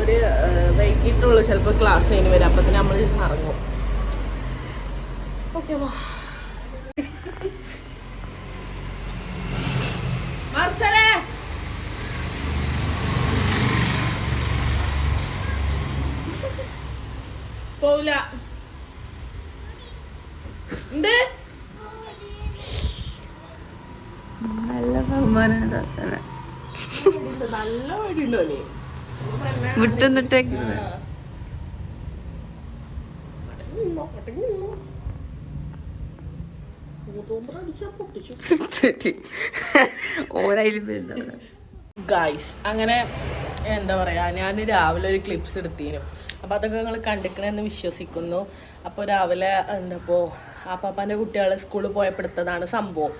ഒരു വൈകിട്ടുള്ളൂ ചിലപ്പോൾ ക്ലാസ് കഴിഞ്ഞ് വരാം. അപ്പൊ തന്നെ നമ്മൾ ഇറങ്ങും ഓക്കെ പോവില്ല. എന്ത്? നല്ല ബഹുമാനാണ് താത്തനെ. നല്ല നീ. ഓരായാലും ഗായ്സ് അങ്ങനെ എന്താ പറയാ ഞാൻ രാവിലെ ഒരു ക്ലിപ്സ് എടുത്തിരുന്നു അപ്പോൾ അതൊക്കെ നിങ്ങൾ കണ്ടിക്കണമെന്ന് വിശ്വസിക്കുന്നു. അപ്പോൾ രാവിലെ എന്താപ്പോൾ ആ പാപ്പാന്റെ കുട്ടികൾ സ്കൂളിൽ പോയപ്പെടുത്തതാണ് സംഭവം.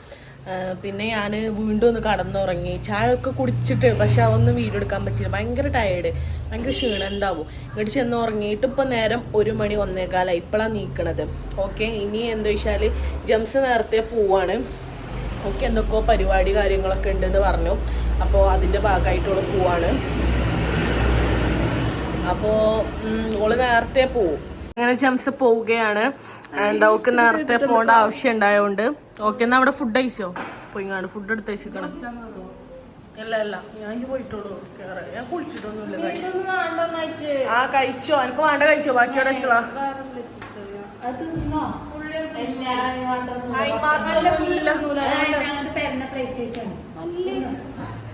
പിന്നെ ഞാൻ വീണ്ടും ഒന്ന് കടന്നുറങ്ങി. ചായ ഒക്കെ കുടിച്ചിട്ട് പക്ഷെ അതൊന്നും വീഡിയോ എടുക്കാൻ പറ്റില്ല ഭയങ്കര ടയേർഡ് ഭയങ്കര ക്ഷീണം എന്താവും ഇങ്ങോട്ട് ചെന്ന് ഉറങ്ങിയിട്ട് ഇപ്പം നേരം ഒരു മണി ഒന്നേകാലായി. ഇപ്പോഴാണ് നീക്കണത്. ഓക്കെ ഇനി എന്താ വെച്ചാൽ ജംസ് നേരത്തെ പോവാണ്. ഓക്കെ എന്തൊക്കെയോ പരിപാടി കാര്യങ്ങളൊക്കെ ഉണ്ടെന്ന് പറഞ്ഞു. അപ്പോൾ അതിന്റെ ഭാഗമായിട്ടുള്ള പോവാണ്. അപ്പോൾ ഓൾ നേരത്തെ പോവും. അങ്ങനെ ജംസ് പോവുകയാണ്. എന്താ ഓക്ക് നേരത്തെ പോകേണ്ട ആവശ്യം ഉണ്ടായതുകൊണ്ട് ഓക്കെ എന്നാ അവിടെ ഫുഡ് കഴിച്ചോ? പോയിങ്ങാണ് ഫുഡ് എടുത്ത് കഴിച്ചിക്കണം? അല്ല അല്ല. ഞാൻ പോയിട്ടുള്ളൂ കുളിച്ചിട്ടൊന്നുമില്ല. ആ കഴിച്ചോ. എനിക്ക് വേണ്ട കഴിച്ചോ? ബാക്കിയോടെ വെച്ചോളാ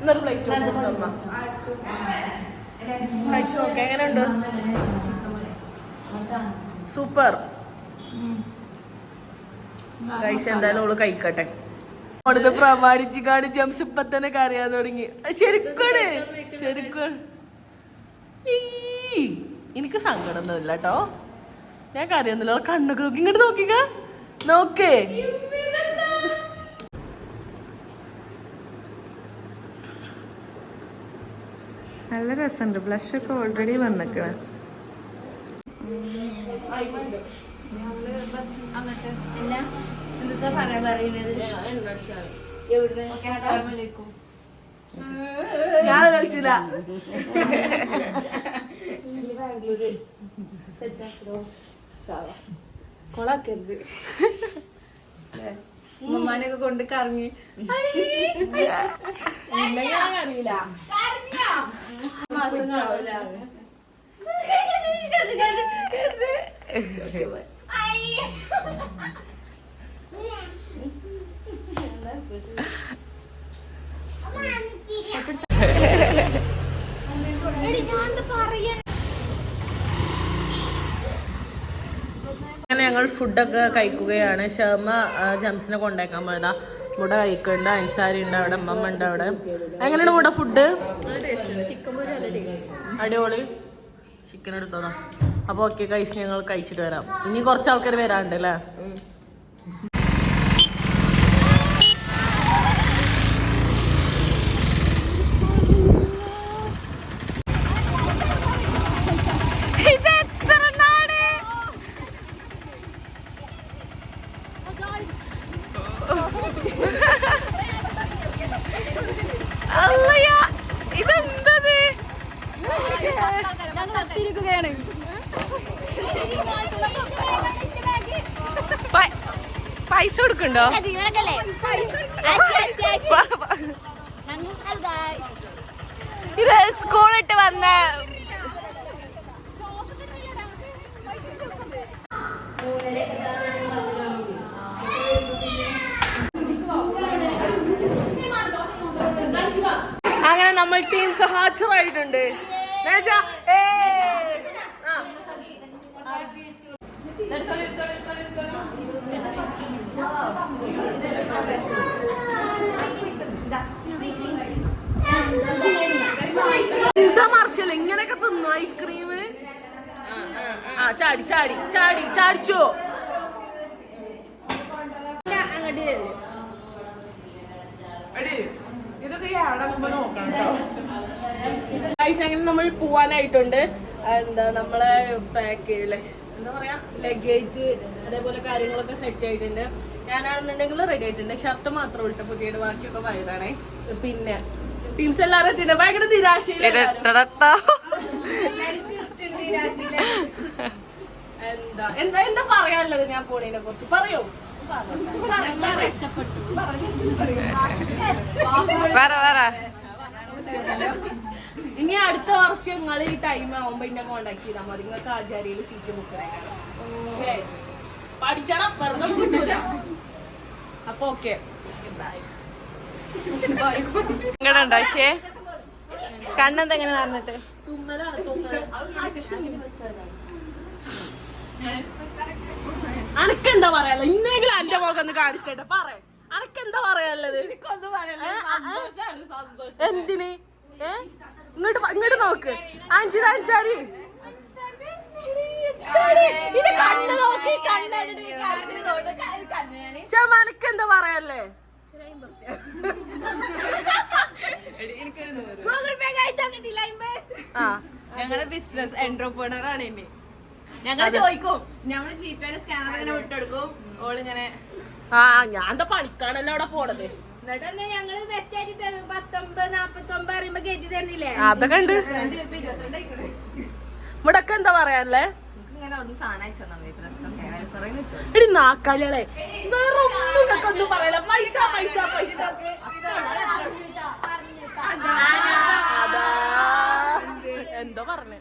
ഇന്നൊരു പ്ലേറ്റ് കൊടുത്തമ്മ എങ്ങനെയുണ്ട്? സൂപ്പർ. കഴിച്ച് എന്തായാലും ഓൾ കഴിക്കട്ടെ. അവിടുന്ന് പ്രമാണിച്ച് കാണിച്ച് ജംസ് ഇപ്പൊ തന്നെ കറിയാൻ തുടങ്ങി. ശരിക്കും ശരിക്കും എനിക്ക് സങ്കടമൊന്നുമില്ല കേട്ടോ. ഞാൻ കറിയൊന്നുമില്ല കണ്ണൊക്കെ നോക്കി. ഇങ്ങോട്ട് നോക്കിക്ക. നോക്കേ. നല്ല രസമുണ്ട്. ബ്ലഷ് ഒക്കെ ഓൾറെഡി വന്നിക്കണ. ഞാൻ കളിച്ചില്ല. കൊളാക്കരുത്. ഉമ്മമാനൊക്കെ കൊണ്ട് കറങ്ങി. ഞാൻ അറിയില്ല മാസം അങ്ങനെ ഞങ്ങൾ ഫുഡൊക്കെ കഴിക്കുകയാണ്. ശർമ്മ ജംസിനെ കൊണ്ടേക്കാൻ പോയതാ. മുട കഴിക്കുന്നുണ്ട് അൻസാരി ഉണ്ട് അവിടെ അമ്മമ്മ ഉണ്ട് അവിടെ. എങ്ങനെയാണ് ഇവിടെ ഫുഡ് അടിപൊളി. ചിക്കൻ എടുത്തോളാം. അപ്പോൾ ഓക്കെ കഴിച്ച് ഞങ്ങൾ കഴിച്ചിട്ട് വരാം. ഇനി കുറച്ച് ആൾക്കാർ വരാണ്ട് അല്ലേ? എന്താ മാർഷൽ? ഇങ്ങനെയൊക്കെ തിന്നു ഐസ്ക്രീം? ആ ചാടി ചാടി ചാടി ചാടിച്ചോ? അങ്ങനെ നമ്മൾ പോവാനായിട്ടുണ്ട്. എന്താ നമ്മളെ പാക്കേജ് എന്താ പറയാ ലഗേജ് അതേപോലെ കാര്യങ്ങളൊക്കെ സെറ്റ് ആയിട്ടുണ്ട്. ഞാനാണെന്നുണ്ടെങ്കിൽ റെഡി ആയിട്ടുണ്ട്. ഷർട്ട് മാത്രം ഇട്ട പുതിയത് ബാക്കിയൊക്കെ വയതാണേ പിന്നെ ടീംസ് എല്ലാവരും എത്തിയിട്ട് ഭയങ്കര നിരാശയില്ല എന്താ എന്താ എന്താ പറയാനുള്ളത് ഞാൻ പോണീനെ കുറിച്ച്? പറയോ. പറ ഇനി അടുത്ത വർഷം നിങ്ങൾ ഈ ടൈം ആവുമ്പോ എന്നെ കോണ്ടാക്ട് ചെയ്താൽ മതി. നിങ്ങൾക്ക് ആചാര്യയിൽ സീറ്റ് ബുക്ക് പഠിച്ചണം വെറുതെ ഒന്നും കിട്ടൂല. അപ്പൊ ഓക്കെ ഇങ്ങടുണ്ടോ പക്ഷേ? കണ്ണെന്താ എങ്ങനെ നടന്നിട്ട് അനക്കെന്താ പറയാലോ ഇന്നെങ്കിലും അന്റെ മുഖം ഒന്ന് കാണിച്ചേട്ടെ. പറ. അനക്കെന്താ പറയാനുള്ളത്? എന്തിന്? ഏ? ഇങ്ങോട്ട് ഇങ്ങോട്ട് നോക്ക്. അഞ്ചു കാണിച്ചാരി അനക്കെന്താ പറയാല്ലേ ആ. ഞങ്ങളെ ബിസിനസ് എന്റർപ്രണർ ആണ് ഇനി. ഞങ്ങൾ ചോദിക്കും. ഞങ്ങൾ ജി എന്നെ സ്കാനർ ഇങ്ങനെ വിട്ടെടുക്കും. ഓളിങ്ങനെ ആ ഞാൻ എന്താ പണിക്കാണല്ലോ അവിടെ പോണത്? എന്നിട്ട് ഞങ്ങൾ തെറ്റായിട്ട് അതൊക്കെ ഉണ്ട്. ഇവിടൊക്കെ എന്താ എടി നാക്കാലികളെ. വേറെ ഒന്നും ഒന്നും പറയല പൈസ പൈസ പൈസ. അതാ. എന്തോ പറഞ്ഞേ?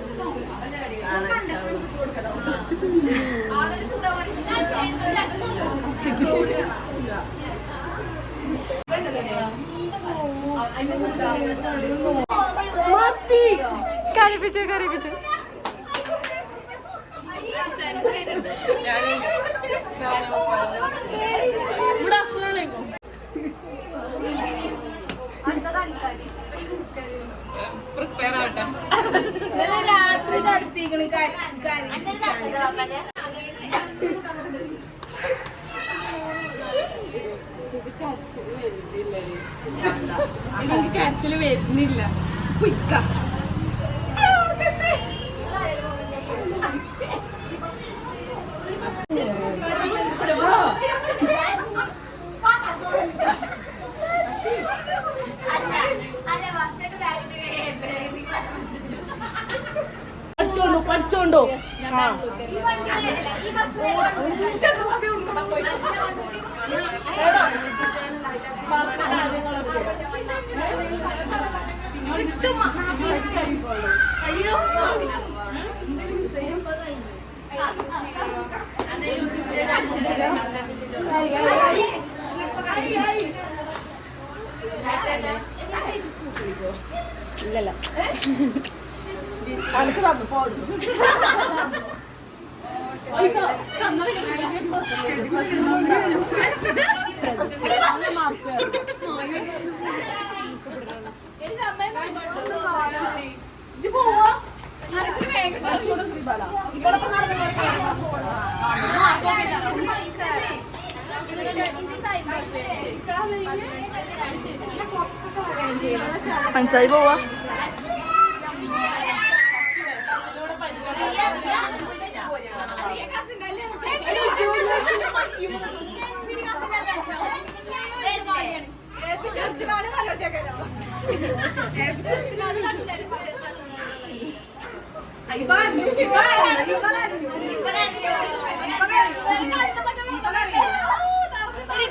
മത്തി. കരപ്പിച്ചു കരപ്പിച്ചു ഇവിടെ തൊടുത്തിക്കണ് എനിക്ക് പഠിച്ചോണ്ടു ആ ഇല്ലല്ല. അനക്ക് തന്നു പോടും മനസ്സിലായി പോവാ.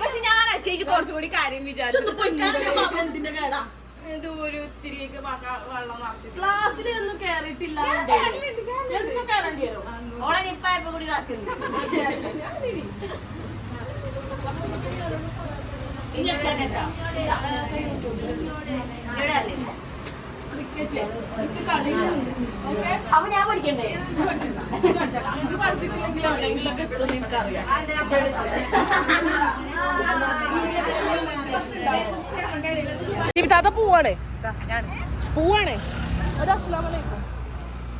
പക്ഷെ ഞാൻ അശേക്ക് കുറച്ചുകൂടി കാര്യം വിചാരിച്ചു. ഒരു ഒത്തിരിയൊക്കെ വെള്ളം നിറച്ചിട്ട്. ക്ലാസ്സിൽ ഒന്നും കേറിയിട്ടില്ല. എന്നും കയറേണ്ടി വരും. ഓളെ നിപ്പായപ്പോ കൂടി ക്ലാസ് അപ്പൊ ഞാൻ പഠിക്കണ്ടേ താത്ത പോവാണേ. പോവാണേ. ഒരു അസ്സലാമു അലൈക്കും.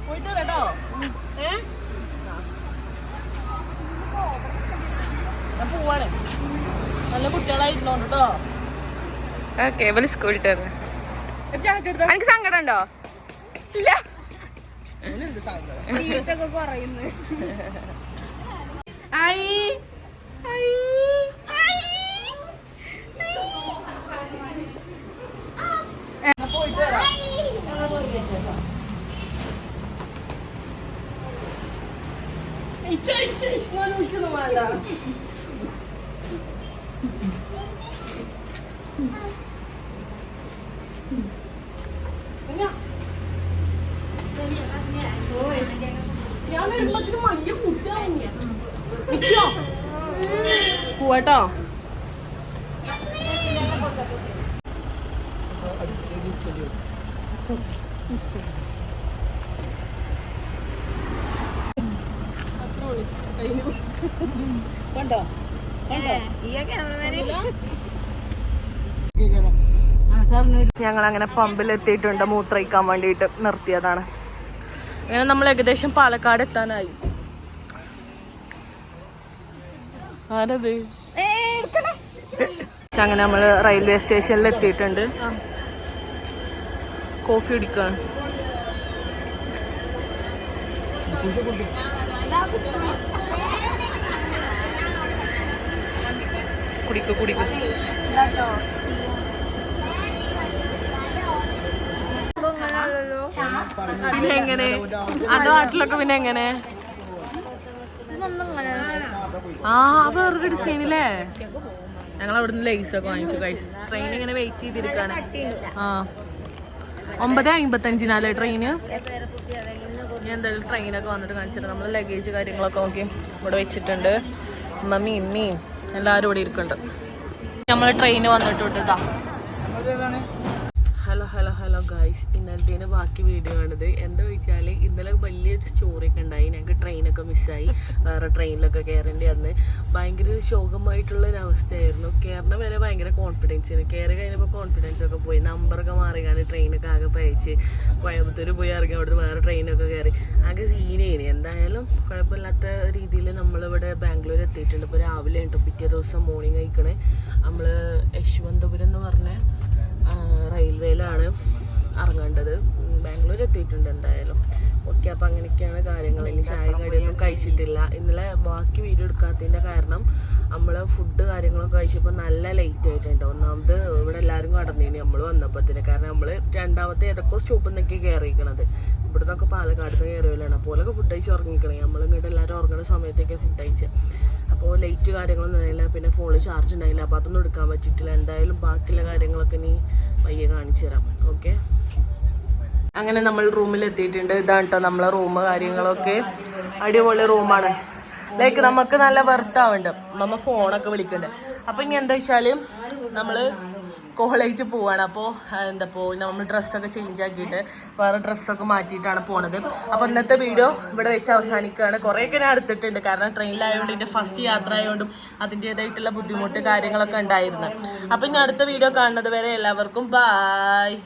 പോയിട്ട് കേട്ടോ ഏ? ഞാൻ പോവാണേ. നല്ല കുട്ടികളായിരുന്നോണ്ട് കേട്ടോ ഓക്കെ ഇവർ സ്കൂളിൽ എനിക്ക് സങ്കടം ഉണ്ടോ? ഇല്ല. എന്ത് സാധനം പറയുന്നു ഐ ഐ പോയിട്ട് വരാം ഇച്ച ഇച്ച ഇസ്മാൻ വിളിച്ചൊന്നും വേണ്ട ഞാൻ വരുമ്പത്തിന് കുട്ടിയാവുന്നു ഇച്ചോ പോവാട്ടോ കണ്ടോ ഞങ്ങൾ അങ്ങനെ പമ്പിൽ എത്തിയിട്ടുണ്ട് മൂത്രയിക്കാൻ വേണ്ടിയിട്ട് നിർത്തിയതാണ്. അങ്ങനെ നമ്മൾ ഏകദേശം പാലക്കാട് എത്താനായി. ആരത്? അങ്ങനെ നമ്മൾ റെയിൽവേ സ്റ്റേഷനിൽ എത്തിയിട്ടുണ്ട്. കോഫി കുടിക്കാണ്. കുടിക്കോ കുടിക്കു. പിന്നെ എങ്ങനെ? അതോ നാട്ടിലൊക്കെ പിന്നെ എങ്ങനെ? ആ വേറൊരു ഡിസൈനില്ലേ ഞങ്ങൾ അവിടുന്ന് ലൈസ് ഒക്കെ വാങ്ങിച്ചു കഴിച്ചു ട്രെയിൻ ഇങ്ങനെ വെയിറ്റ് ചെയ്തിരിക്കാണ്. ആ. ഒമ്പത് അമ്പത്തഞ്ചിനാലേ ട്രെയിന് ഞാൻ എന്തായാലും ട്രെയിനൊക്കെ വന്നിട്ട് കാണിച്ചിട്ട് നമ്മൾ ലഗേജ് കാര്യങ്ങളൊക്കെ നോക്കി ഇവിടെ വെച്ചിട്ടുണ്ട്. മമ്മി ഇമ്മിയും എല്ലാവരും ഇവിടെ ഇരിക്കുന്നുണ്ട്. നമ്മൾ ട്രെയിന് വന്നിട്ടുണ്ട് ഇതാ ഹലോ ഹലോ ഗായ്സ് ഇന്നലത്തേന് ബാക്കി വീഡിയോ ആണിത്. എന്താ വെച്ചാൽ ഇന്നലെ വലിയൊരു സ്റ്റോറി ഒക്കെ ഉണ്ടായി. ഞങ്ങൾക്ക് ട്രെയിനൊക്കെ മിസ്സായി വേറെ ട്രെയിനിലൊക്കെ കയറേണ്ടി വന്ന്. ഭയങ്കര ശോകമായിട്ടുള്ള ഒരു അവസ്ഥയായിരുന്നു. കയറുന്ന വരെ ഭയങ്കര കോൺഫിഡൻസ് ആയിരുന്നു. കയറി കഴിഞ്ഞപ്പോൾ കോൺഫിഡൻസ് ഒക്കെ പോയി. നമ്പറൊക്കെ മാറി കാരണം ട്രെയിനൊക്കെ ആകെ പയച്ച്. കോയമ്പത്തൂർ പോയി ഇറങ്ങി അവിടുന്ന് വേറെ ട്രെയിനൊക്കെ കയറി ആകെ സീനേനി എന്തായാലും കുഴപ്പമില്ലാത്ത രീതിയിൽ നമ്മളിവിടെ ബാംഗ്ലൂർ എത്തിയിട്ടുണ്ട്. ഇപ്പോൾ രാവിലെ ഉണ്ട് പിറ്റേ ദിവസം മോർണിംഗ് കഴിക്കണേ നമ്മൾ യശ്വന്തപുരം എന്ന് പറഞ്ഞ റെയിൽവേയിലാണ് ഇറങ്ങേണ്ടത്. ബാംഗ്ലൂർ എത്തിയിട്ടുണ്ട് എന്തായാലും. ഓക്കെ അപ്പം അങ്ങനെയൊക്കെയാണ് കാര്യങ്ങൾ ഇനി ചായ കടിയൊന്നും കഴിച്ചിട്ടില്ല. ഇന്നലെ ബാക്കി വീഡിയോ എടുക്കാത്തതിന്റെ കാരണം നമ്മൾ ഫുഡ് കാര്യങ്ങളൊക്കെ കഴിച്ചപ്പോൾ നല്ല ലേറ്റ് ആയിട്ടുണ്ട്. ഒന്നാമത് ഇവിടെ എല്ലാവരും കടന്നേനി. നമ്മൾ വന്നപ്പോഴത്തേന് കാരണം നമ്മൾ രണ്ടാമത്തെ ഏതൊക്കെ സ്റ്റോപ്പിൽ നിന്നൊക്കെ കയറിയിരിക്കണത് ഇവിടെ നിന്നൊക്കെ പാലക്കാട് നിന്ന് കയറിയല്ലാണ് അപ്പോലൊക്കെ ഫുഡ് കഴിച്ച് ഉറങ്ങിക്കണേ. നമ്മൾ ഇങ്ങോട്ട് എല്ലാവരും ഉറങ്ങുന്ന സമയത്തേക്ക് ഫുഡ് കഴിച്ച്. അപ്പോൾ ലൈറ്റ് കാര്യങ്ങളൊന്നും ഉണ്ടായില്ല. പിന്നെ ഫോണിൽ ചാർജ് ഉണ്ടായില്ല. അപ്പോൾ അതൊന്നും എടുക്കാൻ പറ്റിയിട്ടില്ല. എന്തായാലും ബാക്കിയുള്ള കാര്യങ്ങളൊക്കെ നീ പയ്യെ കാണിച്ചു തരാം. ഓക്കെ അങ്ങനെ നമ്മൾ റൂമിൽ എത്തിയിട്ടുണ്ട്. ഇതാണ് കേട്ടോ നമ്മളെ റൂം കാര്യങ്ങളൊക്കെ. അടിപൊളി റൂമാണ് ലൈക്ക് നമുക്ക് നല്ല വർത്താവുണ്ട് നമ്മ ഫോണൊക്കെ വിളിക്കുന്നുണ്ട് അപ്പം ഇനി എന്താ വെച്ചാൽ നമ്മൾ കോളേജിൽ പോവാണ്. അപ്പോൾ എന്താ ഇപ്പോൾ നമ്മൾ ഡ്രസ്സൊക്കെ ചേഞ്ച് ആക്കിയിട്ട് വേറെ ഡ്രസ്സൊക്കെ മാറ്റിയിട്ടാണ് പോണത്. അപ്പോൾ ഇന്നത്തെ വീഡിയോ ഇവിടെ വെച്ച് അവസാനിക്കുകയാണ്. കുറേയൊക്കെ ഞാൻ എടുത്തിട്ടുണ്ട്. കാരണം ട്രെയിനിലായതുകൊണ്ട് എന്റെ ഫസ്റ്റ് യാത്ര ആയതുകൊണ്ടും അതിന്റേതായിട്ടുള്ള ബുദ്ധിമുട്ട് കാര്യങ്ങളൊക്കെ ഉണ്ടായിരുന്നു. അപ്പം ഇനി അടുത്ത വീഡിയോ കാണുന്നത് വരെ എല്ലാവർക്കും ബായ്